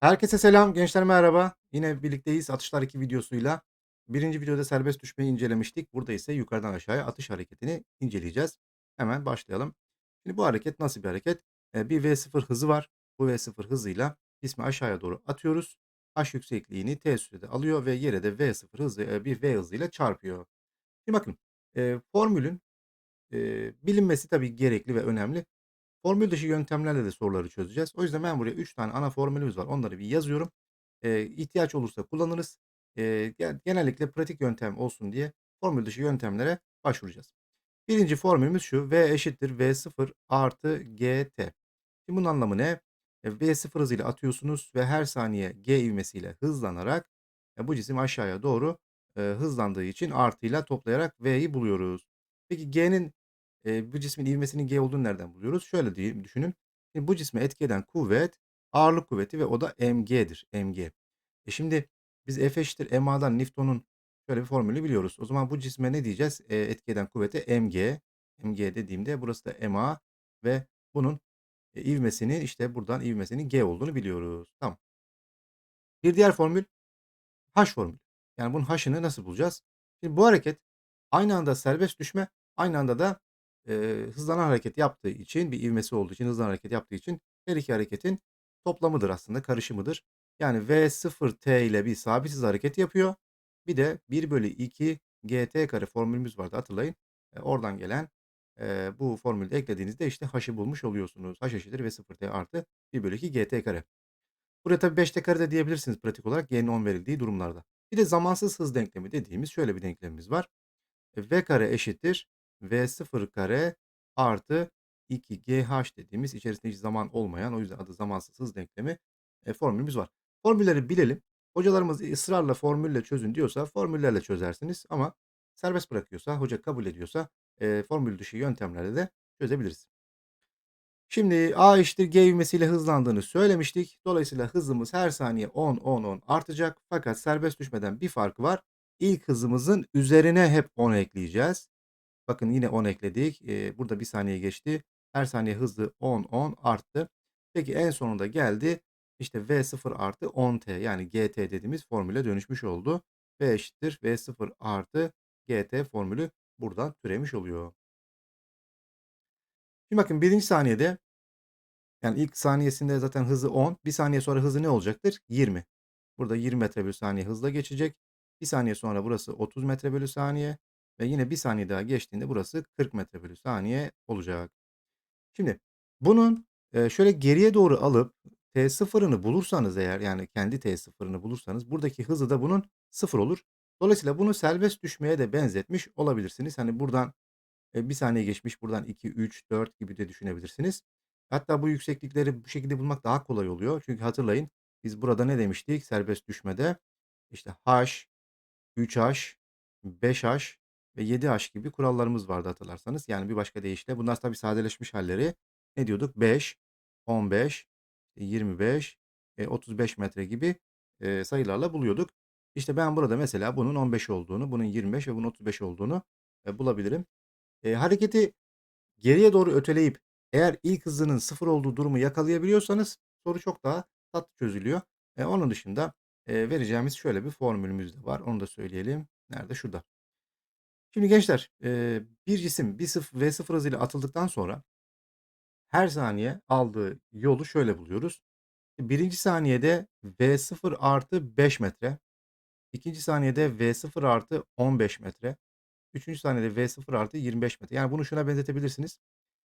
Herkese selam, gençler merhaba. Yine birlikteyiz Atışlar 2 videosuyla. Birinci videoda serbest düşmeyi incelemiştik. Burada ise yukarıdan aşağıya atış hareketini inceleyeceğiz. Hemen başlayalım. Şimdi bu hareket nasıl bir hareket? Eee, bir V0 hızı var. Bu V0 hızıyla cismi aşağıya doğru atıyoruz. H yüksekliğini T sürede alıyor ve yere de V0 hızı, eee, bir V hızıyla çarpıyor. Şimdi bakın, eee, formülün, eee, bilinmesi tabii gerekli ve önemli. Formül dışı yöntemlerle de soruları çözeceğiz. O yüzden ben buraya 3 tane ana formülümüz var. Onları bir yazıyorum. Eee, ihtiyaç olursa kullanırız. Gen genellikle pratik yöntem olsun diye formül dışı yöntemlere başvuracağız. Birinci formülümüz şu: V eşittir V0 artı GT. Şimdi bunun anlamı ne? Eee, V0 hızıyla atıyorsunuz ve her saniye G ivmesiyle hızlanarak, eee, bu cisim aşağıya doğru, eee, hızlandığı için artıyla toplayarak V'yi buluyoruz. Peki G'nin, eee, bu cismin ivmesinin G olduğunu nereden buluyoruz? Şöyle diye düşünün. Şimdi bu cisme etki eden kuvvet ağırlık kuvveti ve o da mg'dir, mg. E, şimdi biz F eşittir ma'dan Newton'un şöyle bir formülünü biliyoruz. O zaman bu cisme ne diyeceğiz? Eee, etki eden kuvvete mg. mg dediğimde burası da ma ve bunun, eee, ivmesinin, işte, buradan ivmesinin G olduğunu biliyoruz. Tamam. Bir diğer formül H formülü. Yani bunun H'ını nasıl bulacağız? Şimdi bu hareket aynı anda serbest düşme, aynı anda da, eee, hızlanan hareket yaptığı için, bir ivmesi olduğu için, hızlanan hareket yaptığı için her iki hareketin toplamıdır aslında, karışımıdır. Yani V0T ile bir sabit hız hareketi yapıyor. Bir de 1/2 GT kare formülümüz vardı hatırlayın. Eee, oradan gelen, eee, bu formülü de eklediğinizde, işte, H'ı bulmuş oluyorsunuz. H eşittir V0T artı 1/2 GT kare. Buraya tabii 5T kare de diyebilirsiniz pratik olarak G'nin 10 verildiği durumlarda. Bir de zamansız hız denklemi dediğimiz şöyle bir denklemimiz var. E, V kare eşittir V0 kare artı 2GH dediğimiz içerisinde hiç zaman olmayan o yüzden adı zamansız hız denklemi, eee, formülümüz var. Formülleri bilelim. Hocalarımız ısrarla formülle çözün diyorsa formüllerle çözersiniz ama serbest bırakıyorsa, hoca kabul ediyorsa, eee, formül dışı yöntemlerle de çözebiliriz. Şimdi A eşittir G ivmesiyle hızlandığını söylemiştik. Dolayısıyla hızımız her saniye 10, 10, 10 artacak. Fakat serbest düşmeden bir farkı var. İlk hızımızın üzerine hep 10 ekleyeceğiz. Bakın yine 10 ekledik. Burada 1 saniye geçti. Her saniye hızı 10, 10 arttı. Peki en sonunda geldi. İşte V0 artı 10T yani GT dediğimiz formüle dönüşmüş oldu. V eşittir V0 artı GT formülü buradan türemiş oluyor. Şimdi bakın 1. saniyede yani ilk saniyesinde zaten hızı 10. 1 saniye sonra hızı ne olacaktır? 20. Burada 20 metre bölü saniye hızla geçecek. 1 saniye sonra burası 30 metre bölü saniye ve yine 1 saniye daha geçtiğinde burası 40 metre bölü saniye olacak. Şimdi bunun, şöyle geriye doğru alıp T0'ını bulursanız eğer yani kendi T0'ını bulursanız buradaki hızı da bunun 0 olur. Dolayısıyla bunu serbest düşmeye de benzetmiş olabilirsiniz. Hani buradan, eee, 1 saniye geçmiş, buradan 2, 3, 4 gibi de düşünebilirsiniz. Hatta bu yükseklikleri bu şekilde bulmak daha kolay oluyor. Çünkü hatırlayın biz burada ne demiştik serbest düşmede? İşte H, 3H, 5H ve 7H gibi kurallarımız vardı hatırlarsanız. Yani bir başka deyişle bunlar tabii sadeleşmiş halleri. Ne diyorduk? 5, 15, 25, eee, 35 metre gibi, eee, sayılarla buluyorduk. İşte ben burada mesela bunun 15 olduğunu, bunun 25 ve bunun 35 olduğunu, eee, bulabilirim. Eee, hareketi geriye doğru öteleyip eğer ilk hızının 0 olduğu durumu yakalayabiliyorsanız soru çok daha tatlı çözülüyor. Onun dışında, vereceğimiz şöyle bir formülümüz de var. Onu da söyleyelim. Nerede? Şurada. Şimdi gençler, bir cisim bir sıf V0 hızıyla atıldıktan sonra her saniye aldığı yolu şöyle buluyoruz. 1. saniyede V0 artı 5 metre, 2. saniyede V0 artı 15 metre, 3. saniyede V0 artı 25 metre. Yani bunu şuna benzetebilirsiniz.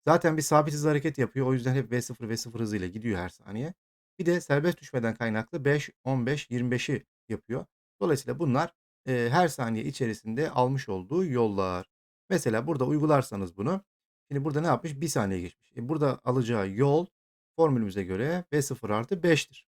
Zaten bir sabit hızla hareket yapıyor. O yüzden hep V0, V0 hızıyla gidiyor her saniye. Bir de serbest düşmeden kaynaklı 5, 15, 25'i yapıyor. Dolayısıyla bunlar, eee, her saniye içerisinde almış olduğu yollar. Mesela burada uygularsanız bunu, şimdi burada ne yapmış? 1 saniye geçmiş. E, burada alacağı yol formülümüze göre V0 artı 5'tir.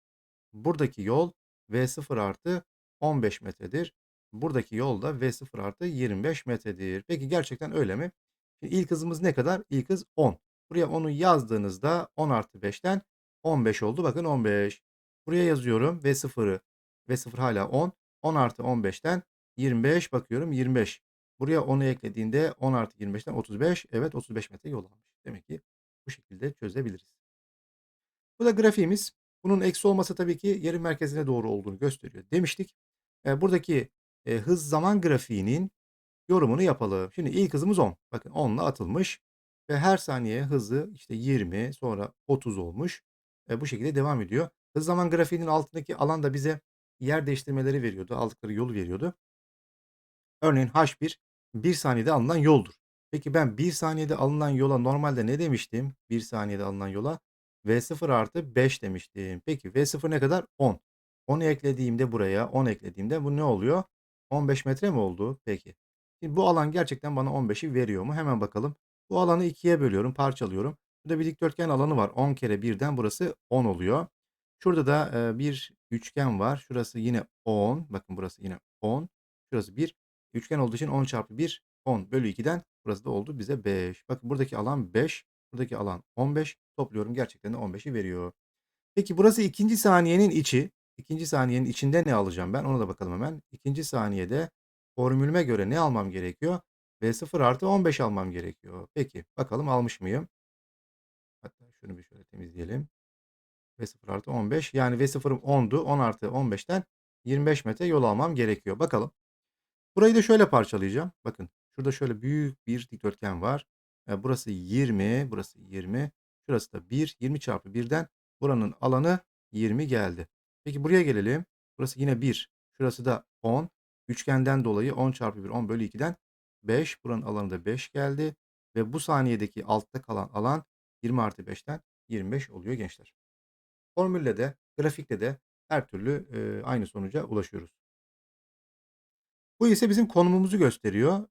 Buradaki yol V0 artı 15 metredir. Buradaki yol da V0 artı 25 metredir. Peki gerçekten öyle mi? Şimdi ilk hızımız ne kadar? İlk hız 10. Buraya 10'u yazdığınızda 10 artı 5'ten 15 oldu. Bakın 15. Buraya yazıyorum V0'ı. V0 hala 10. 10 artı 15'ten 25 bakıyorum 25. Buraya 10'u eklediğinde 10 artı 25'ten 35. Evet 35 metre yol almış. Demek ki bu şekilde çözebiliriz. Bu da grafiğimiz. Bunun eksi olması tabii ki yerin merkezine doğru olduğunu gösteriyor demiştik. Eee, buradaki, eee, hız zaman grafiğinin yorumunu yapalım. Şimdi ilk hızımız 10. Bakın 10'la atılmış ve her saniye hızı işte 20 sonra 30 olmuş. Eee, bu şekilde devam ediyor. Hız zaman grafiğinin altındaki alan da bize yer değiştirmeleri veriyordu. Aldıkları yolu veriyordu. Örneğin H1 1 saniyede alınan yoldur. Peki ben 1 saniyede alınan yola normalde ne demiştim? 1 saniyede alınan yola V0 artı 5 demiştim. Peki V0 ne kadar? 10. 10'u eklediğimde buraya 10 eklediğimde bu ne oluyor? 15 metre mi oldu? Peki. Şimdi bu alan gerçekten bana 15'i veriyor mu? Hemen bakalım. Bu alanı ikiye bölüyorum, parçalıyorum. Burada bir dikdörtgen alanı var. 10 kere 1'den burası 10 oluyor. Şurada da e, bir üçgen var. Şurası yine 10. Bakın burası yine 10. Şurası 1. Üçgen olduğu için 10 çarpı 1 10 bölü 2'den burası da oldu bize 5. Bakın buradaki alan 5. Buradaki alan 15. Topluyorum gerçekten de 15'i veriyor. Peki burası ikinci saniyenin içi. İkinci saniyenin içinde ne alacağım ben? Ona da bakalım hemen. İkinci saniyede formülüme göre ne almam gerekiyor? V0 artı 15 almam gerekiyor. Peki bakalım almış mıyım? Hatta şunu bir şöyle temizleyelim. V0 artı 15 yani V0'ım 10'du. 10 artı 15'ten 25 metre yol almam gerekiyor. Bakalım. Burayı da şöyle parçalayacağım. Bakın şurada şöyle büyük bir dikdörtgen var. Eee, burası 20, burası 20, şurası da 1. 20 çarpı 1'den buranın alanı 20 geldi. Peki buraya gelelim. Burası yine 1. Şurası da 10. Üçgenden dolayı 10 çarpı 1 10 bölü 2'den 5. Buranın alanı da 5 geldi. Ve bu saniyedeki altta kalan alan 20 artı 5'ten 25 oluyor gençler. Formülle de grafikle de her türlü eee, aynı sonuca ulaşıyoruz. Bu ise bizim konumumuzu gösteriyor.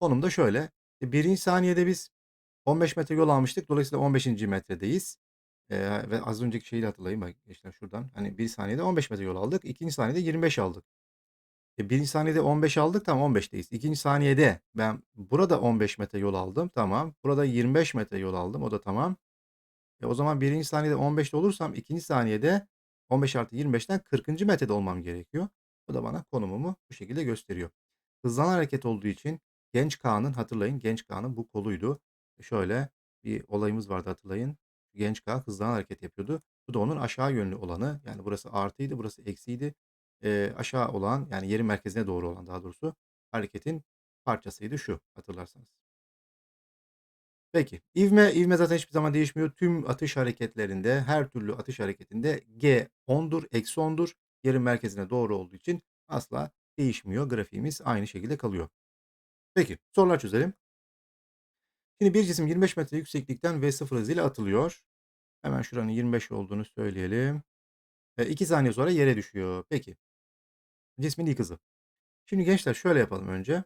Konum da şöyle. E, 1. saniyede biz 15 metre yol almıştık. Dolayısıyla 15. metredeyiz. Eee, ve az önceki şeyi bak gençler şuradan. Hani 1 saniyede 15 metre yol aldık. 2. saniyede 25 aldık. E, 1. saniyede 15 aldık. Tamam 15'teyiz. 2. saniyede ben burada 15 metre yol aldım. Tamam. Burada 25 metre yol aldım. O da tamam. E, o zaman 1. saniyede 15'te olursam 2. saniyede 15 artı 25'ten 40. metrede olmam gerekiyor. Bu da bana konumumu bu şekilde gösteriyor. Hızlanan hareket olduğu için Genç Kağan'ın hatırlayın Genç Kağan'ın bu koluydu. E, şöyle bir olayımız vardı hatırlayın. Genç Kağan hızlanan hareket yapıyordu. Bu da onun aşağı yönlü olanı. Yani burası artıydı, burası eksiydi. Eee, aşağı olan yani yerin merkezine doğru olan daha doğrusu hareketin parçasıydı şu hatırlarsanız. Peki. İvme, ivme zaten hiçbir zaman değişmiyor. Tüm atış hareketlerinde, her türlü atış hareketinde G 10'dur, eksi 10'dur. Yerin merkezine doğru olduğu için asla değişmiyor. Grafiğimiz aynı şekilde kalıyor. Peki, sorular çözelim. Şimdi bir cisim 25 metre yükseklikten V0 hızıyla atılıyor. Hemen şuranın 25 olduğunu söyleyelim. Ve 2 saniye sonra yere düşüyor. Peki. Cismin ilk hızı. Şimdi gençler şöyle yapalım önce.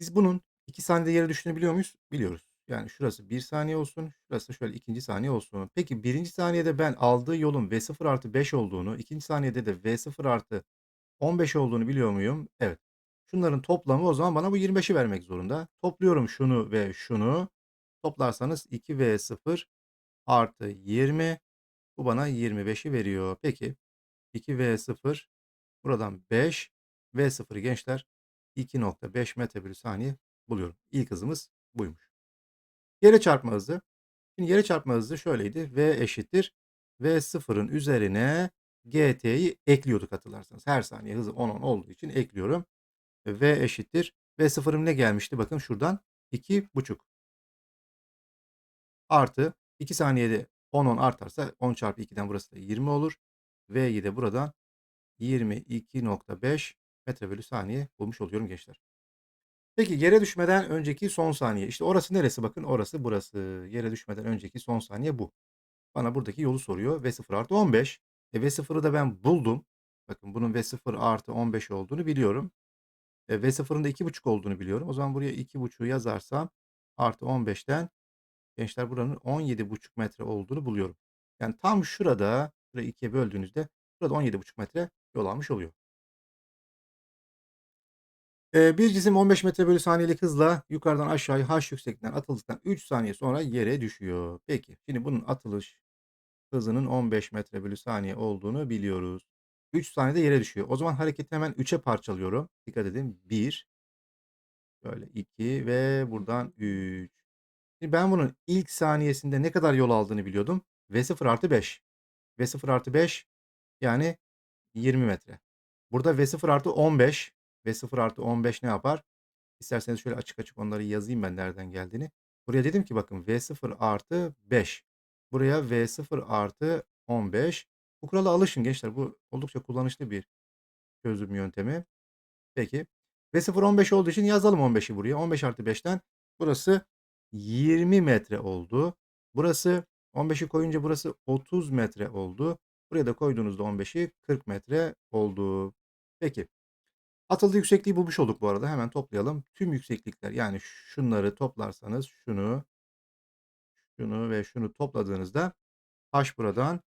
Biz bunun 2 saniyede yere düştüğünü biliyor muyuz? Biliyoruz. Yani şurası 1 saniye olsun. Şurası şöyle ikinci saniye olsun. Peki birinci saniyede ben aldığı yolun V0 artı 5 olduğunu, ikinci saniyede de V0 artı 15 olduğunu biliyor muyum? Evet. Şunların toplamı o zaman bana bu 25'i vermek zorunda. Topluyorum şunu ve şunu. Toplarsanız 2V0 artı 20. Bu bana 25'i veriyor. Peki 2V0 buradan 5. V0 gençler 2.5 metre bölü saniye buluyorum. İlk hızımız buymuş. Yere çarpma hızı. Şimdi yere çarpma hızı şöyleydi. V eşittir. V0'ın üzerine GT'yi ekliyorduk hatırlarsanız. Her saniye hızı 10 10 olduğu için ekliyorum. V eşittir. V0'ım ne gelmişti? Bakın şuradan 2,5 artı 2 saniyede 10 10 artarsa 10 çarpı 2'den burası da 20 olur. V'yi de buradan 22.5 metre bölü saniye bulmuş oluyorum gençler. Peki yere düşmeden önceki son saniye. İşte orası neresi? Bakın orası burası. Yere düşmeden önceki son saniye bu. Bana buradaki yolu soruyor. V0 artı 15. E V0'ı da ben buldum. Bakın bunun V0 artı 15 olduğunu biliyorum. E, V0'ın da 2,5 olduğunu biliyorum. O zaman buraya 2,5'u yazarsam artı 15'ten gençler buranın 17,5 metre olduğunu buluyorum. Yani tam şurada, şurayı ikiye böldüğünüzde burada 17,5 metre yol almış oluyor. Eee, bir cisim 15 metre bölü saniyelik hızla yukarıdan aşağıya h yüksekliğinden atıldıktan 3 saniye sonra yere düşüyor. Peki, şimdi bunun atılış hızının 15 metre bölü saniye olduğunu biliyoruz. 3 saniyede yere düşüyor. O zaman hareketi hemen 3'e parçalıyorum. Dikkat edin. 1, böyle 2 ve buradan 3. Şimdi ben bunun ilk saniyesinde ne kadar yol aldığını biliyordum. V0 artı 5. V0 artı 5 yani 20 metre. Burada V0 artı 15. V0 artı 15 ne yapar? İsterseniz şöyle açık açık onları yazayım ben nereden geldiğini. Buraya dedim ki bakın V0 artı 5. Buraya V0 artı 15. Bu kurala alışın gençler. Bu oldukça kullanışlı bir çözüm yöntemi. Peki. V0 15 olduğu için yazalım 15'i buraya. 15 artı 5'ten burası 20 metre oldu. Burası 15'i koyunca burası 30 metre oldu. Buraya da koyduğunuzda 15'i 40 metre oldu. Peki. Atıldığı yüksekliği bulmuş olduk bu arada. Hemen toplayalım. Tüm yükseklikler yani şunları toplarsanız şunu, şunu ve şunu topladığınızda h buradan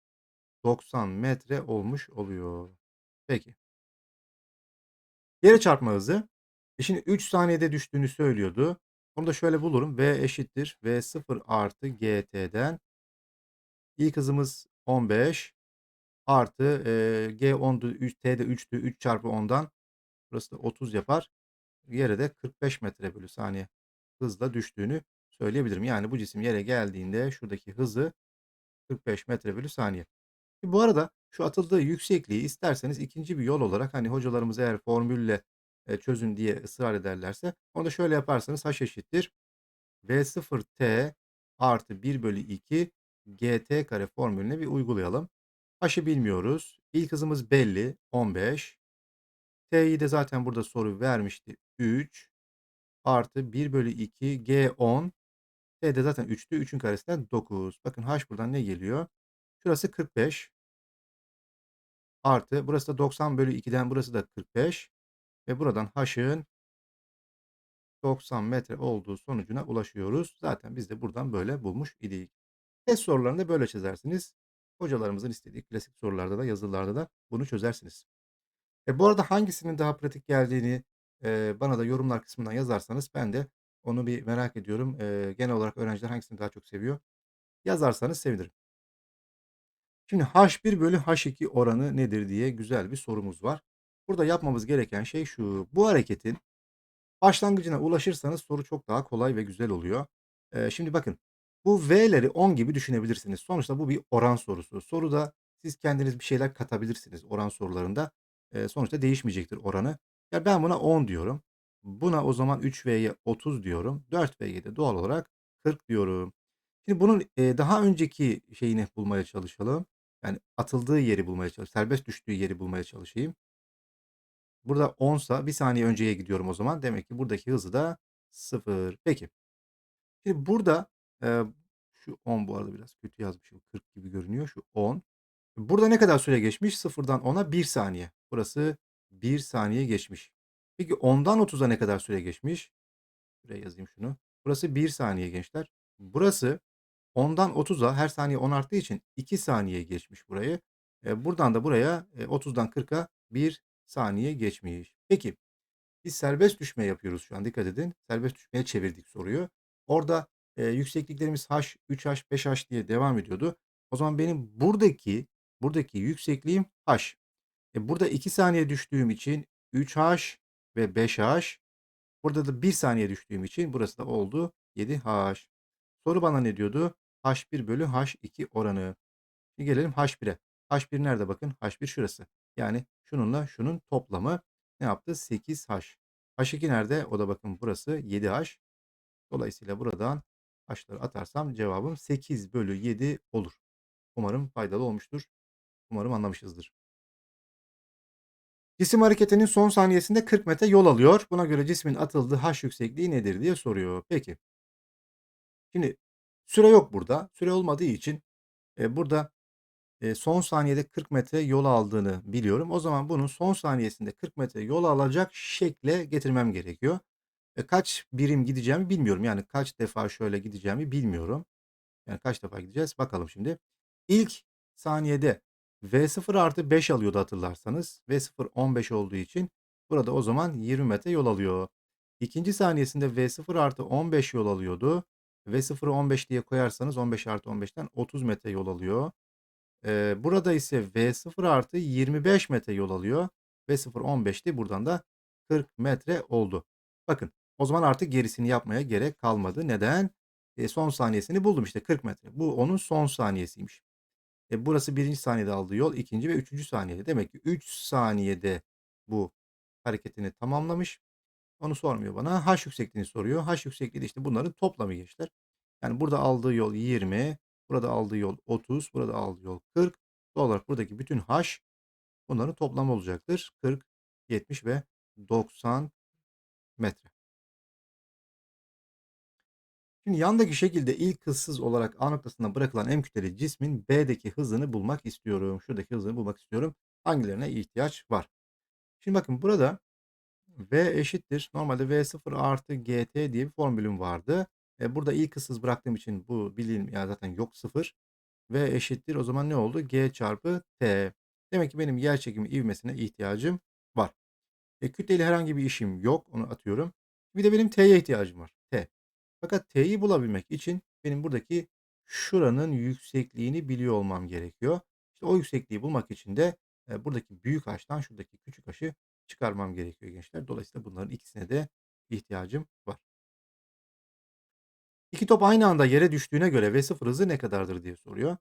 90 metre olmuş oluyor. Peki. Yere çarpma hızı. E şimdi 3 saniyede düştüğünü söylüyordu. Onu da şöyle bulurum. V eşittir. V0 artı GT'den ilk hızımız 15 artı e, G 10'du, 3, T de 3'tü. 3 çarpı 10'dan burası da 30 yapar. Yere de 45 metre bölü saniye hızla düştüğünü söyleyebilirim. Yani bu cisim yere geldiğinde şuradaki hızı 45 metre bölü saniye. Bu arada şu atıldığı yüksekliği isterseniz ikinci bir yol olarak hani hocalarımız eğer formülle e, çözün diye ısrar ederlerse onu da şöyle yaparsanız h eşittir v0t artı 1 bölü 2 gt kare formülüne bir uygulayalım. H'ı bilmiyoruz. İlk hızımız belli 15. T'yi de zaten burada soru vermişti 3 artı 1 bölü 2 g 10. T de zaten 3'tü. 3'ün karesinden 9. Bakın h buradan ne geliyor? Şurası 45. Artı burası da 90 bölü 2'den burası da 45. Ve buradan h'ın 90 metre olduğu sonucuna ulaşıyoruz. Zaten biz de buradan böyle bulmuş idik. Test sorularını da böyle çözersiniz. Hocalarımızın istediği klasik sorularda da yazılarda da bunu çözersiniz. E, bu arada hangisinin daha pratik geldiğini e, bana da yorumlar kısmından yazarsanız ben de onu bir merak ediyorum. E, genel olarak öğrenciler hangisini daha çok seviyor? Yazarsanız sevinirim. Şimdi H1 bölü H2 oranı nedir diye güzel bir sorumuz var. Burada yapmamız gereken şey şu. Bu hareketin başlangıcına ulaşırsanız soru çok daha kolay ve güzel oluyor. Ee, şimdi bakın bu V'leri 10 gibi düşünebilirsiniz. Sonuçta bu bir oran sorusu. Soruda siz kendiniz bir şeyler katabilirsiniz oran sorularında. Ee, sonuçta değişmeyecektir oranı. Ya ben buna 10 diyorum. Buna o zaman 3V'ye 30 diyorum. 4V'ye de doğal olarak 40 diyorum. Şimdi bunun e, daha önceki şeyini bulmaya çalışalım. Yani atıldığı yeri bulmaya çalışayım. Serbest düştüğü yeri bulmaya çalışayım. Burada 10'sa bir saniye önceye gidiyorum o zaman. Demek ki buradaki hızı da 0. Peki. Şimdi burada e, şu 10 bu arada biraz kötü yazmışım. 40 gibi görünüyor. Şu 10. Burada ne kadar süre geçmiş? 0'dan 10'a 1 saniye. Burası 1 saniye geçmiş. Peki 10'dan 30'a ne kadar süre geçmiş? Şuraya yazayım şunu. Burası 1 saniye gençler. Burası 10'dan 30'a her saniye 10 arttığı için 2 saniye geçmiş burayı. E, buradan da buraya e, 30'dan 40'a 1 saniye geçmiş. Peki biz serbest düşme yapıyoruz şu an dikkat edin. Serbest düşmeye çevirdik soruyu. Orada e, yüksekliklerimiz h, 3h, 5h diye devam ediyordu. O zaman benim buradaki buradaki yüksekliğim h. E, burada 2 saniye düştüğüm için 3h ve 5h. Burada da 1 saniye düştüğüm için burası da oldu 7h. Soru bana ne diyordu? H1 bölü H2 oranı. Şimdi gelelim H1'e. H1 nerede bakın? H1 şurası. Yani şununla şunun toplamı ne yaptı? 8H. H2 nerede? O da bakın burası 7H. Dolayısıyla buradan H'ları atarsam cevabım 8 bölü 7 olur. Umarım faydalı olmuştur. Umarım anlamışızdır. Cisim hareketinin son saniyesinde 40 metre yol alıyor. Buna göre cismin atıldığı h yüksekliği nedir diye soruyor. Peki. Şimdi süre yok burada. Süre olmadığı için e, burada e, son saniyede 40 metre yol aldığını biliyorum. O zaman bunun son saniyesinde 40 metre yol alacak şekle getirmem gerekiyor. E, kaç birim gideceğimi bilmiyorum. Yani kaç defa şöyle gideceğimi bilmiyorum. Yani kaç defa gideceğiz bakalım şimdi. İlk saniyede V0 artı 5 alıyordu hatırlarsanız. V0 15 olduğu için burada o zaman 20 metre yol alıyor. İkinci saniyesinde V0 artı 15 yol alıyordu. V0'ı 15 diye koyarsanız 15 artı 15'ten 30 metre yol alıyor. Ee, burada ise V0 artı 25 metre yol alıyor. V0 15'ti. Buradan da 40 metre oldu. Bakın o zaman artık gerisini yapmaya gerek kalmadı. Neden? E, son saniyesini buldum işte 40 metre. Bu onun son saniyesiymiş. E, burası 1. saniyede aldığı yol 2. ve 3. saniyede. Demek ki 3 saniyede bu hareketini tamamlamış. Onu sormuyor bana. H yüksekliğini soruyor. H yüksekliği de işte bunların toplamı gençler. Yani burada aldığı yol 20, burada aldığı yol 30, burada aldığı yol 40. Doğal olarak buradaki bütün H bunların toplamı olacaktır. 40, 70 ve 90 metre. Şimdi yandaki şekilde ilk hızsız olarak A noktasına bırakılan M kütleli cismin B'deki hızını bulmak istiyorum. Şuradaki hızını bulmak istiyorum. Hangilerine ihtiyaç var? Şimdi bakın burada V eşittir. Normalde V0 artı GT diye bir formülüm vardı. E, burada ilk hızsız bıraktığım için bu bilin ya zaten yok 0. V eşittir. O zaman ne oldu? G çarpı T. Demek ki benim yer çekimi ivmesine ihtiyacım var. E, kütleyle herhangi bir işim yok. Onu atıyorum. Bir de benim T'ye ihtiyacım var. Fakat T'yi bulabilmek için benim buradaki şuranın yüksekliğini biliyor olmam gerekiyor. İşte o yüksekliği bulmak için de e, buradaki büyük H'tan şuradaki küçük H'ı çıkarmam gerekiyor gençler. Dolayısıyla bunların ikisine de ihtiyacım var. İki top aynı anda yere düştüğüne göre V0 hızı ne kadardır diye soruyor.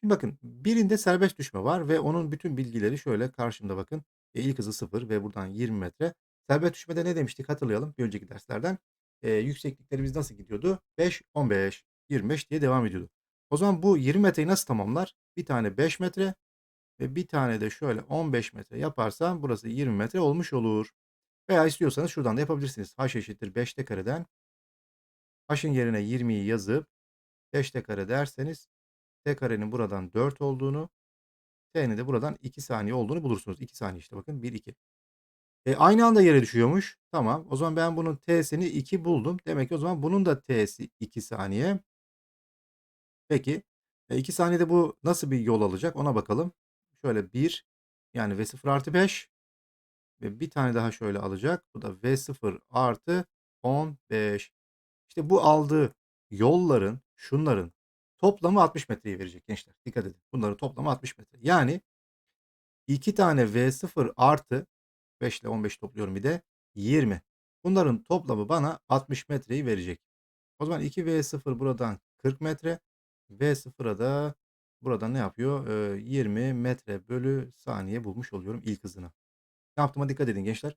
Şimdi bakın birinde serbest düşme var ve onun bütün bilgileri şöyle karşımda bakın. E, ilk hızı 0 ve buradan 20 metre. Serbest düşmede ne demiştik hatırlayalım bir önceki derslerden. E, yüksekliklerimiz nasıl gidiyordu? 5, 15, 25 diye devam ediyordu. O zaman bu 20 metreyi nasıl tamamlar? Bir tane 5 metre ve bir tane de şöyle 15 metre yaparsam burası 20 metre olmuş olur. Veya istiyorsanız şuradan da yapabilirsiniz. H eşittir 5'te kareden. H'ın yerine 20'yi yazıp 5'te kare derseniz t karenin buradan 4 olduğunu, t'nin de buradan 2 saniye olduğunu bulursunuz. 2 saniye işte bakın 1, 2. E, aynı anda yere düşüyormuş. Tamam. O zaman ben bunun t'sini 2 buldum. Demek ki o zaman bunun da t'si 2 saniye. Peki. E, 2 saniyede bu nasıl bir yol alacak ona bakalım. Şöyle 1 yani V0 artı 5 ve bir tane daha şöyle alacak. Bu da V0 artı 15. İşte bu aldığı yolların şunların toplamı 60 metreyi verecek gençler. Dikkat edin. Bunların toplamı 60 metre. Yani 2 tane V0 artı 5 ile 15 topluyorum bir de 20. Bunların toplamı bana 60 metreyi verecek. O zaman 2V0 buradan 40 metre. V0'a da buradan ne yapıyor? Ee, 20 metre bölü saniye bulmuş oluyorum ilk hızını. Ne yaptığıma dikkat edin gençler.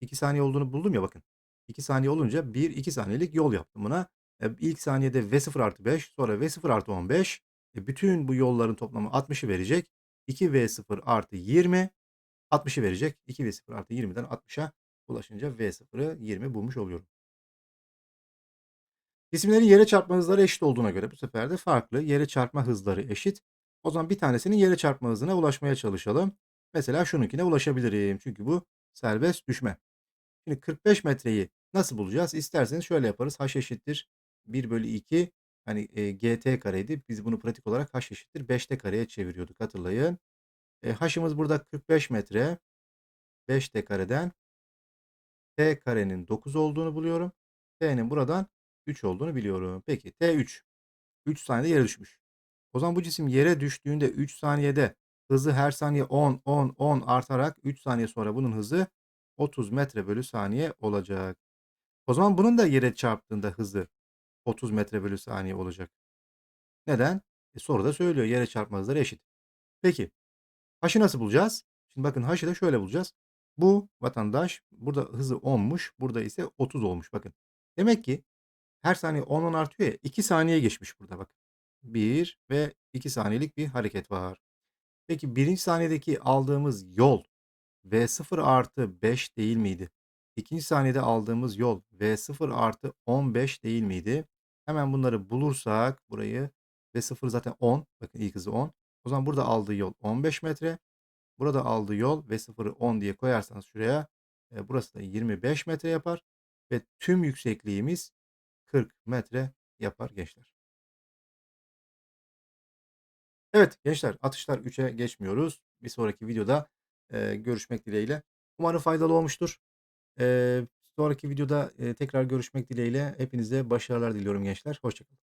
2 saniye olduğunu buldum ya bakın. 2 saniye olunca 1-2 saniyelik yol yaptım buna. E, ilk saniyede V0 artı 5 sonra V0 artı 15. E, bütün bu yolların toplamı 60'ı verecek. 2V0 artı 20 60'ı verecek. 2V0 artı 20'den 60'a ulaşınca V0'ı 20 bulmuş oluyorum. Cisimlerin yere çarpma hızları eşit olduğuna göre bu sefer de farklı yere çarpma hızları eşit. O zaman bir tanesinin yere çarpma hızına ulaşmaya çalışalım. Mesela şununkine ulaşabilirim. Çünkü bu serbest düşme. Şimdi 45 metreyi nasıl bulacağız? İsterseniz şöyle yaparız. H eşittir 1 bölü 2. Hani e, GT kareydi. Biz bunu pratik olarak H eşittir 5'te kareye çeviriyorduk hatırlayın. E, H'ımız burada 45 metre. 5t kareden t karenin 9 olduğunu buluyorum. t'nin buradan 3 olduğunu biliyorum. Peki t3. 3 saniyede yere düşmüş. O zaman bu cisim yere düştüğünde 3 saniyede hızı her saniye 10, 10, 10 artarak 3 saniye sonra bunun hızı 30 metre bölü saniye olacak. O zaman bunun da yere çarptığında hızı 30 metre bölü saniye olacak. Neden? E soruda söylüyor yere çarpma hızları eşit. Peki h'ı nasıl bulacağız? Şimdi bakın h'ı da şöyle bulacağız. Bu vatandaş burada hızı 10'muş. Burada ise 30 olmuş bakın. Demek ki her saniye 10 10 artıyor ya 2 saniye geçmiş burada bakın. 1 ve 2 saniyelik bir hareket var. Peki birinci saniyedeki aldığımız yol V0 artı 5 değil miydi? İkinci saniyede aldığımız yol V0 artı 15 değil miydi? Hemen bunları bulursak burayı V0 zaten 10. Bakın ilk hızı 10. O zaman burada aldığı yol 15 metre. Burada aldığı yol V0'ı 10 diye koyarsanız şuraya e, burası da 25 metre yapar. Ve tüm yüksekliğimiz 40 metre yapar gençler. Evet gençler atışlar 3'e geçmiyoruz. Bir sonraki videoda e, görüşmek dileğiyle. Umarım faydalı olmuştur. E, sonraki videoda e, tekrar görüşmek dileğiyle. Hepinize başarılar diliyorum gençler. Hoşçakalın.